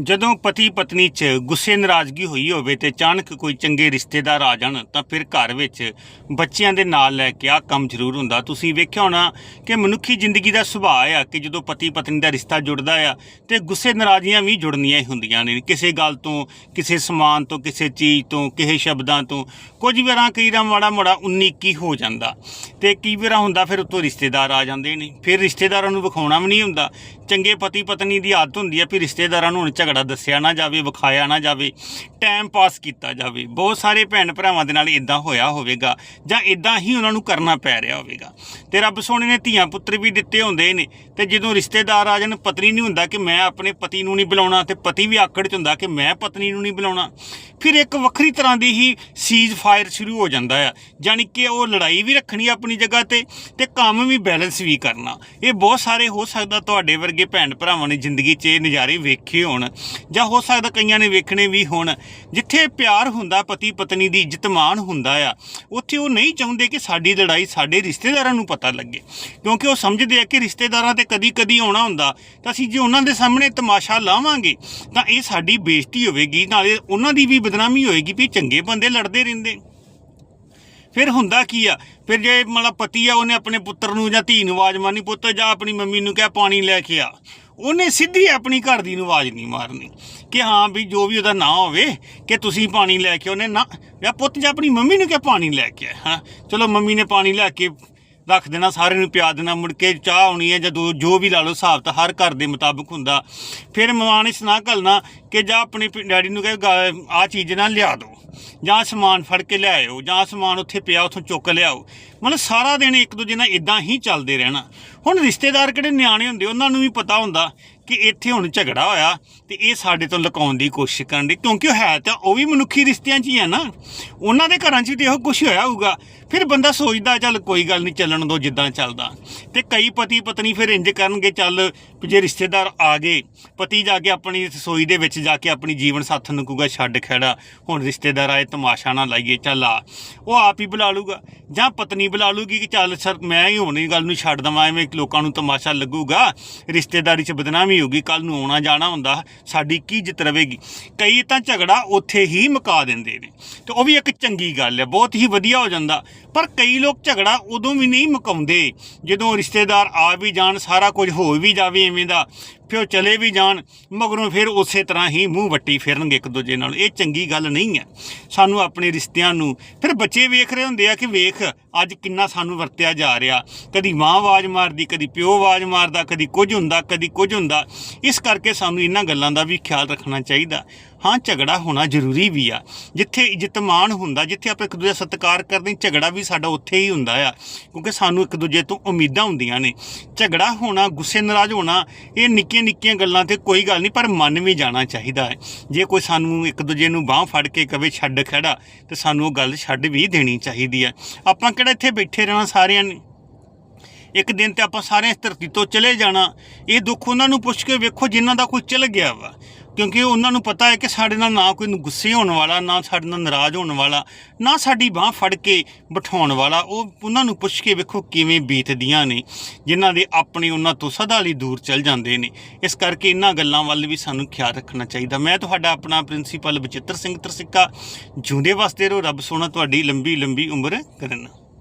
ਜਦੋਂ ਪਤੀ ਪਤਨੀ 'ਚ ਗੁੱਸੇ ਨਾਰਾਜ਼ਗੀ ਹੋਈ ਹੋਵੇ ਤੇ ਅਚਾਨਕ ਕੋਈ ਚੰਗੇ ਰਿਸ਼ਤੇਦਾਰ ਆ ਜਾਣ, ਤਾਂ ਫਿਰ ਘਰ ਵਿੱਚ ਬੱਚਿਆਂ ਦੇ ਨਾਲ ਲੈ ਕੇ ਆ ਕੰਮ ਜ਼ਰੂਰ ਹੁੰਦਾ। ਤੁਸੀਂ ਵੇਖਿਆ ਹੋਣਾ ਕਿ ਮਨੁੱਖੀ ਜ਼ਿੰਦਗੀ ਦਾ ਸੁਭਾਅ ਆ ਕਿ ਜਦੋਂ ਪਤੀ ਪਤਨੀ ਦਾ ਰਿਸ਼ਤਾ ਜੁੜਦਾ ਆ ਤੇ ਗੁੱਸੇ ਨਾਰਾਜ਼ੀਆਂ ਵੀ ਜੁੜਨੀਆਂ ਹੀ ਹੁੰਦੀਆਂ ਨੇ। ਕਿਸੇ ਗੱਲ ਤੋਂ, ਕਿਸੇ ਸਮਾਨ ਤੋਂ, ਕਿਸੇ ਚੀਜ਼ ਤੋਂ, ਕਿਸੇ ਸ਼ਬਦਾਂ ਤੋਂ ਕੁਝ ਵਾਰਾਂ ਕਈ ਵਾਰ ਮਾੜਾ ਮਾੜਾ 19 ਕੀ ਹੋ ਜਾਂਦਾ ਤੇ ਕਈ ਵਾਰ ਹੁੰਦਾ ਫਿਰ ਉੱਤੋਂ ਰਿਸ਼ਤੇਦਾਰ ਆ ਜਾਂਦੇ ਨੇ। ਫਿਰ ਰਿਸ਼ਤੇਦਾਰਾਂ ਨੂੰ ਵਿਖਾਉਣਾ ਵੀ ਨਹੀਂ ਹੁੰਦਾ। ਚੰਗੇ ਪਤੀ ਪਤਨੀ ਦੀ ਆਦਤ ਹੁੰਦੀ ਆ ਵੀ ਰਿਸ਼ਤੇਦਾਰਾਂ ਨੂੰ ਹੁਣ ਝਗੜਾ ਦੱਸਿਆ ਨਾ ਜਾਵੇ, ਵਿਖਾਇਆ ਨਾ ਜਾਵੇ ਟਾਈਮ ਪਾਸ ਕੀਤਾ ਜਾਵੇ। ਬਹੁਤ ਸਾਰੇ ਭੈਣ ਭਰਾਵਾਂ ਦੇ ਨਾਲ ਇਦਾਂ ਹੋਇਆ ਹੋਵੇਗਾ ਜਾਂ ਇਦਾਂ ਹੀ ਉਹਨਾਂ ਨੂੰ ਕਰਨਾ ਪੈ ਰਿਹਾ ਹੋਵੇਗਾ। ਤੇ ਰੱਬ ਸੋਹਣੇ ਨੇ ਧੀਆਂ ਪੁੱਤਰ ਵੀ ਦਿੱਤੇ ਹੁੰਦੇ ਨੇ ਤੇ ਜਦੋਂ ਰਿਸ਼ਤੇਦਾਰ ਆ ਜਾਣ, ਪਤਨੀ ਨਹੀਂ ਹੁੰਦਾ ਕਿ ਮੈਂ ਆਪਣੇ ਪਤੀ ਨੂੰ ਨਹੀਂ ਬੁਲਾਉਣਾ ਤੇ ਪਤੀ ਵੀ ਆਕੜ ਚ ਹੁੰਦਾ ਕਿ ਮੈਂ ਪਤਨੀ ਨੂੰ ਨਹੀਂ ਬੁਲਾਉਣਾ। ਫਿਰ ਇੱਕ ਵੱਖਰੀ ਤਰ੍ਹਾਂ ਦੀ ਹੀ ਸੀਜ਼ ਫਾਇਰ ਸ਼ੁਰੂ ਹੋ ਜਾਂਦਾ ਆ, ਜਾਣੀ ਕਿ ਉਹ ਲੜਾਈ ਵੀ ਰੱਖਣੀ ਆਪਣੀ ਜਗ੍ਹਾ ਤੇ ਤੇ ਕੰਮ ਵੀ ਬੈਲੈਂਸ ਵੀ ਕਰਨਾ। ਇਹ ਬਹੁਤ ਸਾਰੇ ਹੋ ਸਕਦਾ ਤੁਹਾਡੇ ਵਰਗੇ ਭੈਣ ਭਰਾਵਾਂ ਨੇ ਜ਼ਿੰਦਗੀ 'ਚ ਇਹ ਨਜ਼ਾਰੇ ਵੇਖੇ ਹੋਣ। ਜਾਂ ਹੋ ਸਕਦਾ ਕਈਆਂ ਨੇ ਵੇਖਣੇ ਵੀ ਹੋਣ। ਜਿੱਥੇ ਪਿਆਰ ਹੁੰਦਾ ਪਤੀ ਪਤਨੀ ਦੀ ਇੱਜ਼ਤ ਮਾਣ ਹੁੰਦਾ ਆ, ਉੱਥੇ ਉਹ ਨਹੀਂ ਚਾਹੁੰਦੇ ਕਿ ਸਾਡੀ ਲੜਾਈ ਸਾਡੇ ਰਿਸ਼ਤੇਦਾਰਾਂ ਨੂੰ ਪਤਾ ਲੱਗੇ। ਕਿਉਂਕਿ ਉਹ ਸਮਝਦੇ ਆ ਕਿ ਰਿਸ਼ਤੇਦਾਰਾਂ ਤੇ ਕਦੀ ਕਦੀ ਆਉਣਾ ਹੁੰਦਾ, ਤਾਂ ਅਸੀਂ ਜੇ ਉਹਨਾਂ ਦੇ ਸਾਹਮਣੇ ਤਮਾਸ਼ਾ ਲਾਵਾਂਗੇ, ਤਾਂ ਇਹ ਸਾਡੀ ਬੇਇੱਜ਼ਤੀ ਹੋਵੇਗੀ, ਨਾਲੇ ਉਹਨਾਂ ਦੀ ਵੀ ਬਦਨਾਮੀ ਹੋਏਗੀ ਵੀ ਚੰਗੇ ਬੰਦੇ ਲੜਦੇ ਰਹਿੰਦੇ। ਫਿਰ ਹੁੰਦਾ ਕੀ ਆ? ਫਿਰ ਜੇ ਮਤਲਬ ਪਤੀ ਆ, ਉਹਨੇ ਆਪਣੇ ਪੁੱਤਰ ਨੂੰ ਜਾਂ ਧੀ ਨੂੰ ਆਵਾਜ਼ ਮਾਰਨੀ, ਪੁੱਤ, ਜਾ ਆਪਣੀ ਮੰਮੀ ਨੂੰ ਕਹਿ ਪਾਣੀ ਲੈ ਕੇ ਆ। ਉਹਨੇ ਸਿੱਧੀ ਆਪਣੀ ਘਰ ਦੀ ਨੂੰ ਆਵਾਜ਼ ਨਹੀਂ ਮਾਰਨੀ ਕਿ ਹਾਂ ਵੀ ਜੋ ਵੀ ਉਹਦਾ ਨਾਂ ਹੋਵੇ ਕਿ ਤੁਸੀਂ ਪਾਣੀ ਲੈ ਕੇ ਉਹਨੇ ਨਾ ਜਾਂ ਪੁੱਤ ਜਾਂ ਆਪਣੀ ਮੰਮੀ ਨੂੰ ਕਹਿ ਪਾਣੀ ਲੈ ਕੇ ਆ ਹਾਂ ਚਲੋ ਮੰਮੀ ਨੇ ਪਾਣੀ ਲੈ ਕੇ ਰੱਖ ਦੇਣਾ, ਸਾਰਿਆਂ ਨੂੰ ਪਿਆ ਦੇਣਾ, ਮੁੜ ਕੇ ਚਾਹ ਆਉਣੀ ਹੈ ਜਦੋਂ ਜੋ ਵੀ ਲਾ ਲਓ ਹਿਸਾਬ ਤਾਂ ਹਰ ਘਰ ਦੇ ਮੁਤਾਬਕ ਹੁੰਦਾ। ਫਿਰ ਮਵਾਨ ਇਸ ਨਾ ਘੱਲਣਾ ਕਿ ਜਾਂ ਆਪਣੇ ਡੈਡੀ ਨੂੰ ਕਹੇ ਆ ਚੀਜ਼ ਨਾ ਲਿਆ ਦਿਓ ਜਾਂ ਸਮਾਨ ਫੜ ਕੇ ਲੈ ਆਇਓ ਜਾਂ ਸਮਾਨ ਉੱਥੇ ਪਿਆ, ਉੱਥੋਂ ਚੁੱਕ ਲਿਆਓ। ਮਤਲਬ ਸਾਰਾ ਦਿਨ ਇੱਕ ਦੂਜੇ ਨਾਲ ਇਦਾਂ ਹੀ ਚੱਲਦੇ ਰਹਿਣਾ। ਹੁਣ ਰਿਸ਼ਤੇਦਾਰ ਕਿਹੜੇ ਨਿਆਣੇ ਹੁੰਦੇ, ਉਹਨਾਂ ਨੂੰ ਵੀ ਪਤਾ ਹੁੰਦਾ ਕਿ ਇੱਥੇ ਹੁਣ ਝਗੜਾ ਹੋਇਆ ਤੇ ਇਹ ਸਾਡੇ ਤੋਂ ਲੁਕਾਉਣ ਦੀ ਕੋਸ਼ਿਸ਼ ਕਰਨ ਦੇ ਕਿਉਂਕਿ ਉਹ ਹੈ ਤਾਂ ਉਹ ਵੀ ਮਨੁੱਖੀ ਰਿਸ਼ਤਿਆਂ 'ਚ ਹੀ ਹੈ ਨਾ। ਉਹਨਾਂ ਦੇ ਘਰਾਂ 'ਚ ਵੀ ਇਹੋ ਕੁਛ ਹੋਇਆ ਹੋਊਗਾ। ਫਿਰ ਬੰਦਾ ਸੋਚਦਾ, ਚੱਲ ਕੋਈ ਗੱਲ ਨਹੀਂ, ਚੱਲਣ ਦੋ ਜਿੱਦਾਂ ਚੱਲਦਾ। ਤੇ ਕਈ ਪਤੀ ਪਤਨੀ ਫਿਰ ਇੰਜ ਕਰਨਗੇ, ਚੱਲ ਜੇ ਰਿਸ਼ਤੇਦਾਰ ਆ ਗਏ, ਪਤੀ ਜਾ ਕੇ ਆਪਣੀ ਰਸੋਈ ਦੇ ਵਿੱਚ ਜਾ ਕੇ ਆਪਣੀ ਜੀਵਨ ਸਾਥਣ ਨੂੰ ਕਹੂਗਾ ਛੱਡ ਖੜਾ। ਹੁਣ ਰਿਸ਼ਤੇਦਾਰ ਆਏ, ਤਮਾਸ਼ਾ ਨਾ ਲਾਈਏ, ਚੱਲ ਆ। ਉਹ ਆਪ ਹੀ ਬੁਲਾ ਲੂਗਾ ਜਾਂ ਪਤਨੀ ਬੁਲਾ ਲੂਗੀ ਕਿ ਚੱਲ ਸਰ, ਮੈਂ ਹੀ ਹੋਣੀ ਗੱਲ ਨੂੰ ਛੱਡ ਦਵਾਂ, ਐਵੇਂ ਲੋਕਾਂ ਨੂੰ ਤਮਾਸ਼ਾ ਲੱਗੂਗਾ। ਰਿਸ਼ਤੇਦਾਰੀ 'ਚ ਬਦਨਾਮੀ ਹੋਊਗੀ ਕੱਲ ਨੂੰ ਆਉਣਾ ਜਾਣਾ ਹੁੰਦਾ, ਸਾਡੀ ਕੀ ਇੱਜ਼ਤ ਰਵੇਗੀ। ਕਈ ਤਾਂ ਝਗੜਾ ਉੱਥੇ ਹੀ ਮੁਕਾ ਦਿੰਦੇ ਨੇ, ਤੇ ਉਹ ਵੀ ਇੱਕ ਚੰਗੀ ਗੱਲ ਹੈ, ਬਹੁਤ ਹੀ ਵਧੀਆ ਹੋ ਜਾਂਦਾ। ਪਰ ਕਈ ਲੋਕ ਝਗੜਾ ਉਦੋਂ ਵੀ ਨਹੀਂ ਮੁਕਾਉਂਦੇ, ਜਦੋਂ ਰਿਸ਼ਤੇਦਾਰ ਆ ਵੀ ਜਾਣ, ਸਾਰਾ ਕੁਝ ਹੋ ਵੀ ਜਾਵੇ ਐਵੇਂ ਦਾ, ਫਿਰ ਉਹ ਚਲੇ ਵੀ ਜਾਣ, ਮਗਰੋਂ ਫਿਰ ਉਸੇ ਤਰ੍ਹਾਂ ਹੀ ਮੂੰਹ ਵੱਟੀ ਫਿਰਨਗੇ ਇੱਕ ਦੂਜੇ ਨਾਲ। ਇਹ ਚੰਗੀ ਗੱਲ ਨਹੀਂ ਹੈ। ਸਾਨੂੰ ਆਪਣੇ ਰਿਸ਼ਤਿਆਂ ਨੂੰ, ਫਿਰ ਬੱਚੇ ਵੇਖ ਰਹੇ ਹੁੰਦੇ ਆ ਕਿ ਵੇਖ, ਅੱਜ ਕਿੰਨਾ ਸਾਨੂੰ ਵਰਤਿਆ ਜਾ ਰਿਹਾ। ਕਦੀ ਮਾਂ ਆਵਾਜ਼ ਮਾਰਦੀ, ਕਦੀ ਪਿਓ ਆਵਾਜ਼ ਮਾਰਦਾ, ਕਦੀ ਕੁਝ ਹੁੰਦਾ, ਕਦੀ ਕੁਝ ਹੁੰਦਾ। ਇਸ ਕਰਕੇ ਸਾਨੂੰ ਇਹਨਾਂ ਗੱਲਾਂ ਦਾ ਵੀ ਖਿਆਲ ਰੱਖਣਾ ਚਾਹੀਦਾ। ਹਾਂ, ਝਗੜਾ ਹੋਣਾ ਜ਼ਰੂਰੀ ਵੀ ਆ। ਜਿੱਥੇ ਇੱਜ਼ਤ ਮਾਣ ਹੁੰਦਾ, ਜਿੱਥੇ ਆਪਾਂ ਇੱਕ ਦੂਜੇ ਦਾ ਸਤਿਕਾਰ ਕਰਦੇ ਝਗੜਾ ਵੀ ਸਾਡਾ ਉੱਥੇ ਹੀ ਹੁੰਦਾ ਆ। ਕਿਉਂਕਿ ਸਾਨੂੰ ਇੱਕ ਦੂਜੇ ਤੋਂ ਉਮੀਦਾਂ ਹੁੰਦੀਆਂ ਨੇ। ਝਗੜਾ ਹੋਣਾ, ਗੁੱਸੇ ਨਾਰਾਜ਼ ਹੋਣਾ, ਇਹ ਨਿੱਕੀਆਂ ਨਿੱਕੀਆਂ ਗੱਲਾਂ ਤੇ ਕੋਈ ਗੱਲ ਨਹੀਂ, ਪਰ ਮੰਨ ਵੀ ਜਾਣਾ ਚਾਹੀਦਾ ਹੈ। ਜੇ ਕੋਈ ਸਾਨੂੰ ਇੱਕ ਦੂਜੇ ਨੂੰ ਬਾਹ ਫੜ ਕੇ ਕਵੇ, ਛੱਡ ਖੜਾ, ਤੇ ਸਾਨੂੰ ਉਹ ਗੱਲ ਛੱਡ ਵੀ ਦੇਣੀ ਚਾਹੀਦੀ ਹੈ। ਆਪਾਂ ਕਿਹੜਾ ਇੱਥੇ ਬੈਠੇ ਰਹਿਣਾ ਸਾਰਿਆਂ ਨੇ? ਇੱਕ ਦਿਨ ਤੇ ਆਪਾਂ ਸਾਰੇ ਇਸ ਧਰਤੀ ਤੋਂ ਚਲੇ ਜਾਣਾ। ਇਹ ਦੁੱਖ ਉਹਨਾਂ ਨੂੰ ਪੁੱਛ ਕੇ ਵੇਖੋ, ਜਿਨ੍ਹਾਂ ਦਾ ਕੋਈ ਚਲ ਗਿਆ ਵਾ। ਕਿਉਂਕਿ ਉਹਨਾਂ ਨੂੰ ਪਤਾ ਹੈ ਕਿ ਸਾਡੇ ਨਾਲ ਨਾ ਕੋਈ ਗੁੱਸੇ ਹੋਣ ਵਾਲਾ, ਨਾ ਸਾਡੇ ਨਾਲ ਨਾਰਾਜ਼ ਹੋਣ ਵਾਲਾ, ਨਾ ਸਾਡੀ ਬਾਹ ਫੜ ਕੇ ਬਿਠਾਉਣ ਵਾਲਾ, ਉਹ ਉਹਨਾਂ ਨੂੰ ਪੁੱਛ ਕੇ ਵੇਖੋ ਕਿਵੇਂ ਬੀਤਦੀਆਂ ਨੇ, ਜਿਨ੍ਹਾਂ ਦੇ ਆਪਣੇ ਉਹਨਾਂ ਤੋਂ ਸਦਾ ਲਈ ਦੂਰ ਚੱਲ ਜਾਂਦੇ ਨੇ। ਇਸ ਕਰਕੇ ਇਹਨਾਂ ਗੱਲਾਂ ਵੱਲ ਵੀ ਸਾਨੂੰ ਖਿਆਲ ਰੱਖਣਾ ਚਾਹੀਦਾ। ਮੈਂ ਤੁਹਾਡਾ ਆਪਣਾ ਪ੍ਰਿੰਸੀਪਲ ਬਚਿੱਤਰ ਸਿੰਘ ਤਰਸਿੱਕਾ, ਜਿਉਂਦੇ ਵਸਦੇ ਰਹੋ, ਰੱਬ ਸੋਹਣਾ ਤੁਹਾਡੀ ਲੰਬੀ ਲੰਬੀ ਉਮਰ ਕਰਨ।